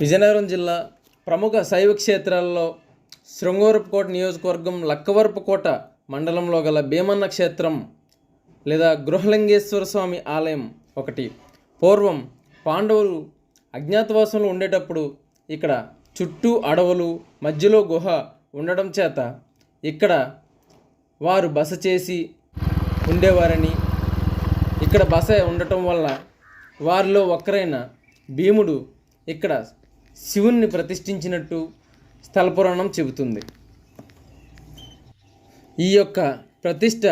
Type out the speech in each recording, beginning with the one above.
విజయనగరం జిల్లా ప్రముఖ శైవ క్షేత్రాల్లో శృంగవరపుకోట నియోజకవర్గం లక్కవరపుకోట మండలంలో గల భీమన్న క్షేత్రం లేదా గృహలింగేశ్వర స్వామి ఆలయం ఒకటి. పూర్వం పాండవులు అజ్ఞాతవాసంలో ఉండేటప్పుడు ఇక్కడ చుట్టూ అడవులు మధ్యలో గుహ ఉండడం చేత ఇక్కడ వారు బస చేసి ఉండేవారని ఇక్కడ బస ఉండటం వల్ల వారిలో ఒక్కరైన భీముడు ఇక్కడ శివుణ్ణి ప్రతిష్ఠించినట్టు స్థల పురాణం చెబుతుంది. ఈ యొక్క ప్రతిష్ట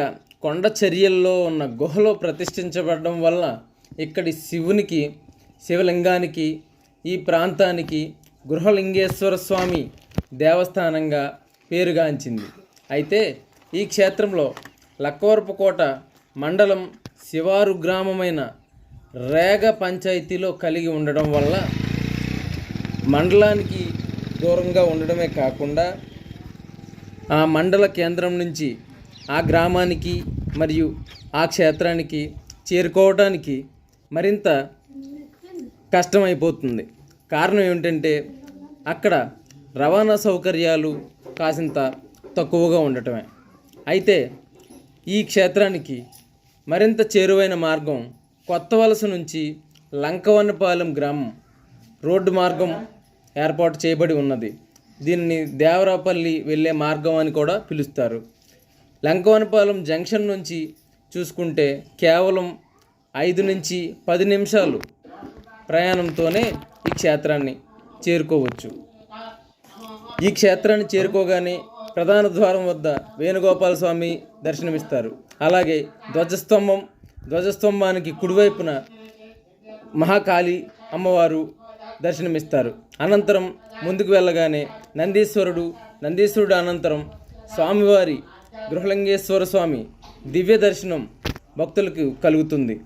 కొండ చర్యల్లో ఉన్న గుహలో ప్రతిష్ఠించబడడం వల్ల ఇక్కడి శివునికి శివలింగానికి ఈ ప్రాంతానికి గృహలింగేశ్వర స్వామి దేవస్థానంగా పేరుగాంచింది. అయితే ఈ క్షేత్రంలో లక్కవరపుకోట మండలం శివారు గ్రామమైన రేగ పంచాయతీలో కలిగి ఉండడం వల్ల మండలానికి దూరంగా ఉండడమే కాకుండా ఆ మండల కేంద్రం నుంచి ఆ గ్రామానికి మరియు ఆ క్షేత్రానికి చేరుకోవడానికి మరింత కష్టమైపోతుంది. కారణం ఏమిటంటే అక్కడ రవాణా సౌకర్యాలు కాసింత తక్కువగా ఉండటమే. అయితే ఈ క్షేత్రానికి మరింత చేరువైన మార్గం కొత్త వలస నుంచి లంకవన్నపాలెం గ్రామం. రోడ్డు మార్గం ఏర్పాటు చేయబడి ఉన్నది. దీనిని దేవరాపల్లి వెళ్ళే మార్గం అని కూడా పిలుస్తారు. లంకవనపాలెం జంక్షన్ నుంచి చూసుకుంటే కేవలం ఐదు నుంచి పది నిమిషాలు ప్రయాణంతోనే ఈ క్షేత్రాన్ని చేరుకోవచ్చు. ఈ క్షేత్రాన్ని చేరుకోగానే ప్రధాన ద్వారం వద్ద వేణుగోపాల స్వామి దర్శనమిస్తారు. అలాగే ధ్వజస్తంభం ధ్వజస్తంభానికి కుడివైపున మహాకాళి అమ్మవారు దర్శనమిస్తారు. అనంతరం ముందుకు వెళ్ళగానే నందీశ్వరుడు నందీశ్వరుడు అనంతరం స్వామివారి గృహలింగేశ్వర స్వామి దివ్య దర్శనం భక్తులకు కలుగుతుంది.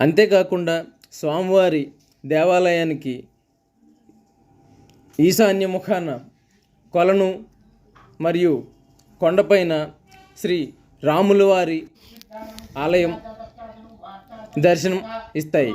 అంతేకాకుండా స్వామివారి దేవాలయానికి ఈశాన్య ముఖాన కొలను మరియు కొండపైన శ్రీ రాములవారి ఆలయం దర్శనం ఇస్తాయి.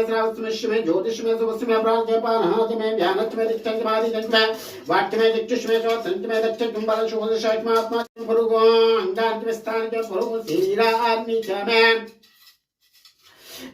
स्रावतस्मय श्रावस्मय शिमय ज्योतिष्मय सुभस्मय प्राज्ञपानः जमय व्यानच्मय दिक्चन्द्रमादि जन्मय वाक्यमय दिक्चुष्मय चोत्सञ्चमय दक्षजुम्बल शुभदशात्मात्मा पुरुगो अङ्गार्जविस्तानि च पुरुगो धीराग्नि च मे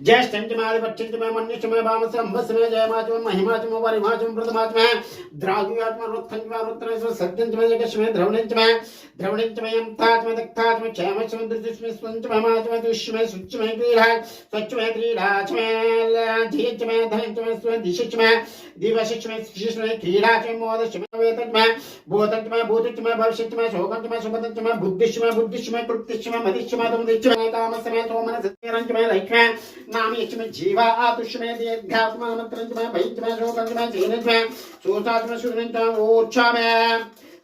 ज्येष्ठमय पक्षिमय मनुष्यमय वामसम वसमय जयमाचम महिमाचम वरिमाचम प्रथमाचमय द्रागुयात्म रुत्थंचमय रुत्रेश्वर सत्यंचमय जगश्मय द्रवणंचमय द्रवणंचमय यमताचमय दक्ताचमय क्षयमचमय दृष्टिस्मय स्वंचमय दुष्मय सुच्चमय क्रीडा स्वच्छमय क्रीडाचमय धीचमय धनचमय स्वदिशचमय दिवशिचमय शिशमय क्रीडाचमय मोदशमय वेतचमय भूतचमय भूतचमय भविष्यचमय शोकचमय सुभतचमय बुद्धिशमय बुद्धिशमय कृतिशमय मदिशमय तुमदिशमय कामसमय सोमन सत्यरंचमय लैक्ष्मय नामीच में जीवा आतुष भैज में शोकंज में में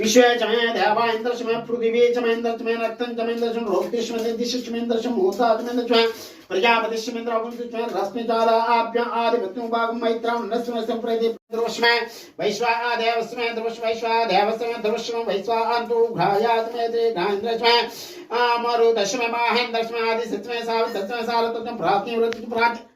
विश्व चमे देवा इंद्र चमे पृथ्वी चमे इंद्र चमे रक्तम चमे इंद्र चमे रोक्ति चमे दिश चमे इंद्र चमे होता चमे इंद्र चमे प्रजापति चमे इंद्र अपुंस चमे रश्मि जादा आप्य आदि मृत्यु भाग मैत्रम नस्म नस्म प्रति द्रोष्मे वैश्वा देवस्मे द्रोष वैश्वा देवस्मे द्रोष्म वैश्वा अंतु घाया चमे दे घान्द्र चमे आमरु दशमे माहें दशमे आदि सत्मे सावि सत्मे साल तत्म प्राप्ति व्रत प्राप्ति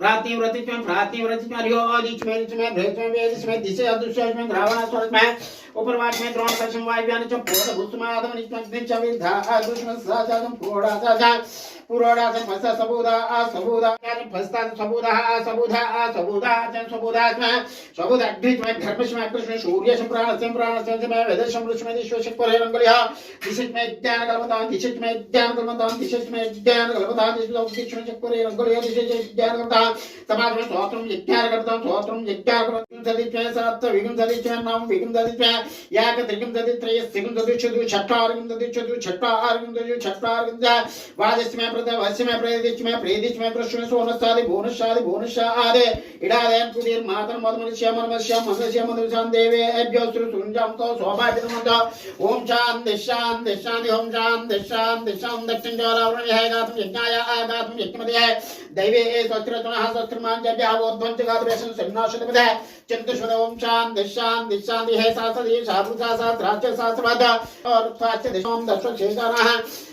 प्रातिम व्रतिच में प्रातिम व्रतिच में हरिओ अदिच में में भेद में वेदिच में दिशे अदृश्य में ग्रावण स्वरूप में उपरवाट में द्रोण दर्शन वायव्यान च पोद भूसमादम नित्य विधा अदृश्य में साजादम पोड़ा साजा पुरोड़ा से फसा सबूदा आ सबूदा क्या फसता सबूदा आ सबूदा आ सबूदा जन सबूदा में सबूदा अग्नि में धर्म में कृष्ण सूर्य से प्राण से प्राण से में वेद समृष में विश्व से परे रंगलिया दिशे में ज्ञान कल्पतान दिशे में ज्ञान कल्पतान दिशे में ज्ञान कल्पतान दिशे में चक्रे रंगलिया दिशे ज्ञान कल्पतान समाज में स्वोत्रम यज्ञान करता स्वोत्रम यज्ञान करता सदित्य सत्य विगम सदित्य नाम विगम सदित्य याक యాకత్రిగిందదిత్రయస్తిగిందదిచ్చదు చట్టార్గిందదిచ్చదు చట్టార్గిందదు చట్టార్గింద వాదస్మే ప్రద వస్యమే ప్రయదిచ్మే ప్రయదిచ్మే ప్రశ్న సోనస్తాది భూనశాది భూనశా ఆదే ఇడాదేం కుటీర్ మాతర్ మధుమని శ్యామన్ మశ్యామ మశ్యామ మధుసాం దేవే అభ్యోస్త్రు సుంజంతో శోభాభితమంత ఓం శాంతి శాంతి శాంతి ఓం శాంతి శాంతి శాం దక్షిణ జ్వాలావరణ యజ్ఞాతం యజ్ఞాయ ఆగాతం యజ్ఞమతి దైవే స్వత్రతునః స్వత్రమాన్ జబ్యావోద్వంతిగా ప్రశ్న సన్నాశుపదే ఓం శాంతి శాంతి శాంతి హే శాస్త్రి स्वस्त्रतुनः स्वस्त्रमाञ्जभ्यावोद्भञ्चगातवेशन सन्नाशुतपदे चिन्तुष्वद ओम शांति शांति शांति है सासदी शाबुसा सहस्राच्य सहस्रवद और स्वाच्य दिशोम दर्श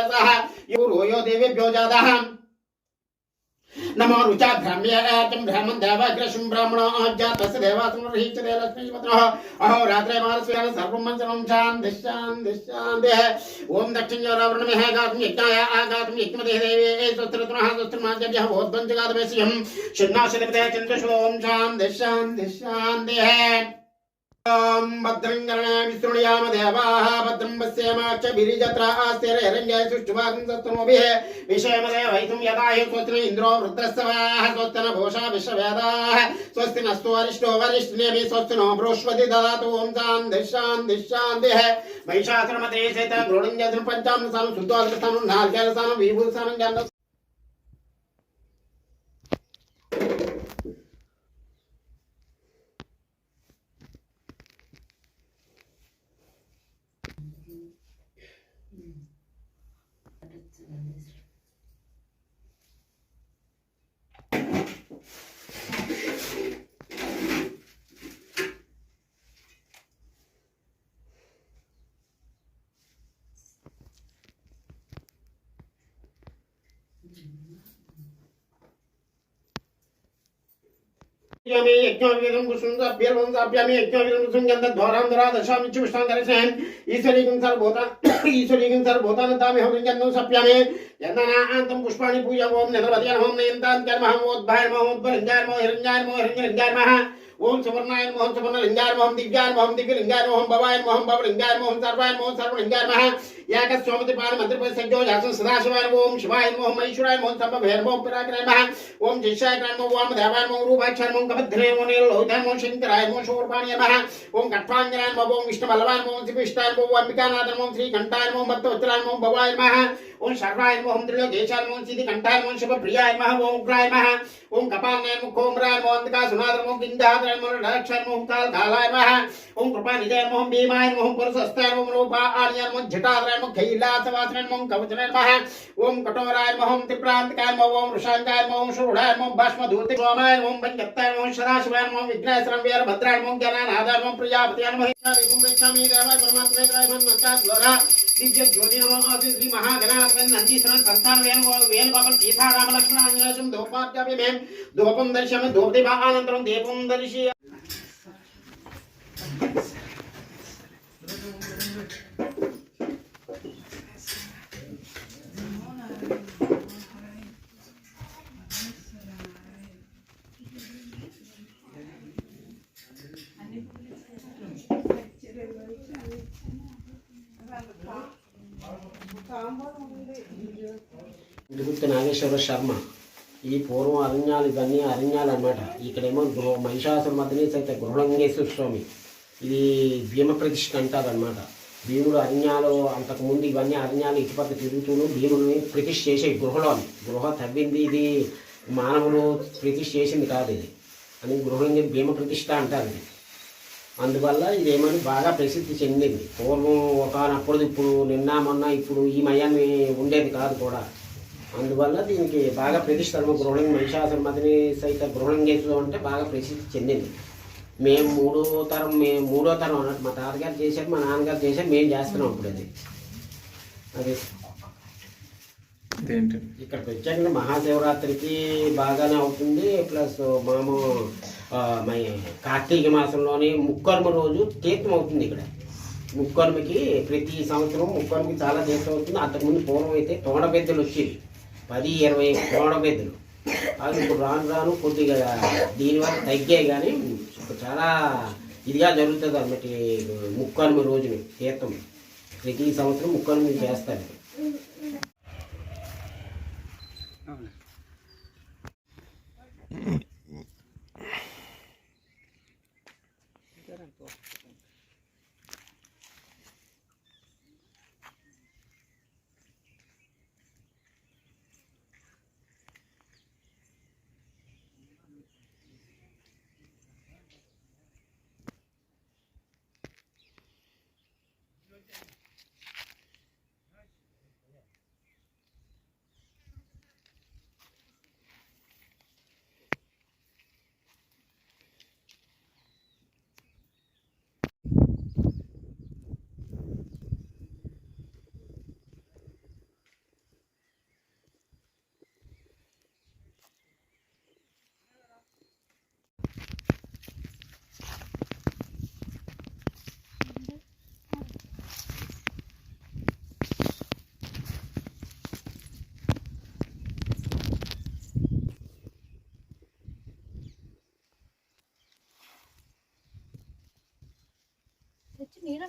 देवः यो देवेभ्यो जातः नमो रुचा भ्रम्य एतं भ्रमं देवाग्रशं ब्राह्मणो अजातस्य देवासुमर्हीच दे लक्ष्मीपतनः अहो, रात्रे मानस्वेन सर्वं मञ्चनं शान् दिशान् दिशान् देह ॐ दक्षिण जोरावरणमेह गातुं यज्ञाय आगातुं यज्ञमते देवे। स्वत्रत्नः स्वत्रमाद्यभ्यः भोद्वञ्चगातवेश्यं शिन्नाशिरपते चन्द्रशो ॐ शान् दिशान् दिशान् देह భద్రం గణే విశృణుయామ దేవా భద్రం పశ్యేమాచ గిరిజత్రాస్తిరంగే సుష్ఠుమాసత్తమోభి విషయమదేవైతుం యదాహి స్వస్తిన ఇంద్రో వృద్రస్వాహ స్వస్తిన భూషా విశ్వవేదా స్వస్తి నస్సు వరిష్ఠో వరిష్ఠనేమి స్వస్తి నో బృహస్పతి దదాతు ఓం శాంతి శాంతి శాంతి మహిషాసురమతే చేత గృణం చేసిన పంచామృతానం శుద్ధోదృతానం నాలుగేల స్థానం విభూషణం జన్మ 음. 음. 알았지, 알았어. यज्ञामि दर्शन ईश्वरी किं सर भूतान ईश्वरी किं सर ओम सुवर्णाय मोहन सुवर्ण लिंगाय मोहम दिव्याय मोहम दिव्य लिंगाय मोहम भवाय मोहम भव लिंगाय मोहम सर्वाय मोहम सर्व लिंगाय महा। याक सोमतिपान मंत्र पर संजो जासन सदाशिवाय ओम शिवाय मोह महेश्वराय मोह संभ भैर मोह पराक्रय महा ओम जिशाय क्रम मोह वाम देवाय मोह रूपाक्षर मोह कभद्रे मोह नील लोधन मोह शंकराय मोह शोरपाणीय महा ओम कट्वांगनाय मोह ओम विष्णु बलवान मोह त्रिपिष्टाय मोह अंबिकानाथ मोह श्री घंटाय मोह भक्तवत्राय मोह भवाय महा ओम शर्वाय मोह त्रिलोकेशाय मोह सिद्धि घंटाय मोह शुभ प्रियाय महा ओम उग्राय महा ओम कपालनाय मोह कोमराय मोह अंधकार सुनाद्र मोह विंध्याद्राय मोह रक्षाय मोह काल कालाय महा ओम कृपा निजय मोह भीमाय मोह पुरुषस्ताय मोह रूपा आर्य मोह जटाद्राय मुखैलासवासने नमः कवचने नमः। ओम कटोराय नमः ओम त्रिप्रांतकाय ओम वृषांकाय नमः ओम शूढ़ाय नमः भस्मधूते स्वामाय नमः ओम पंचत्ताय नमः सदाशिवाय नमः विघ्नेश्वरं वीरभद्राय नमः ज्ञानानादाय नमः। प्रजापतये नमः Thank you. నివృత్తి నాగేశ్వర శర్మ ఈ పూర్వం అరణ్యాలు ఇవన్నీ అరణ్యాలు అనమాట ఇక్కడేమో గృహ మహిషాసుర మధ్యనే సైత గృహలింగేశ్వర స్వామి. ఇది భీమ ప్రతిష్ఠ అంటారు అనమాట భీముడు అరణ్యాలు అంతకుముందు ఇవన్నీ అరణ్యాలు ఇటుపక్క తిరుగుతూను భీముడిని ప్రతిష్ఠ చేసే గృహలో గృహ తవ్వింది ఇది. మానవులు ప్రతిష్ఠ చేసింది కాదు ఇది. అని గృహంగా భీమ ప్రతిష్ఠ అంటారు ఇది. అందువల్ల ఇదేమని బాగా ప్రసిద్ధి చెందింది. పూర్వం ఒకనప్పుడు ఇప్పుడు నిన్న మొన్న ఇప్పుడు ఈ మయాన్ని ఉండేది కాదు కూడా. అందువల్ల దీనికి బాగా ప్రతిష్టము గృహంగా మహిషాసుర మదిని సైత గృహలింగేశ్వరం అంటే బాగా ప్రసిద్ధి చెందింది. మేము మూడో తరం మేము మూడో తరం అన్నట్టు మా తాతగారు చేశారు మా నాన్నగారు చేశారు మేము చేస్తున్నాం ఇప్పుడు అది. అది. ఇదేంటి? ఇక్కడ ప్రత్యేకంగా మహాశివరాత్రికి బాగానే అవుతుంది. ప్లస్ మేము మన కార్తీక మాసంలోని ముక్కర్మ రోజు తీర్థం అవుతుంది ఇక్కడ. ముక్కర్మకి ప్రతి సంవత్సరం ముక్కర్మకి చాలా తీర్థం అవుతుంది. అంతకుముందు పూర్వం అయితే తోడబెద్దలు వచ్చేవి. పది ఇరవై తోడబెద్దలు అది ఇప్పుడు రాను రాను కొద్దిగా దీనివల్ల తగ్గాయి కానీ మాకు చాలా ఇదిగా జరుగుతుంది అన్నట్టు ఈ రోజుని తీర్థం ప్రతి సంవత్సరం ముక్కర్మ చేస్తారు.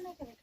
semana que me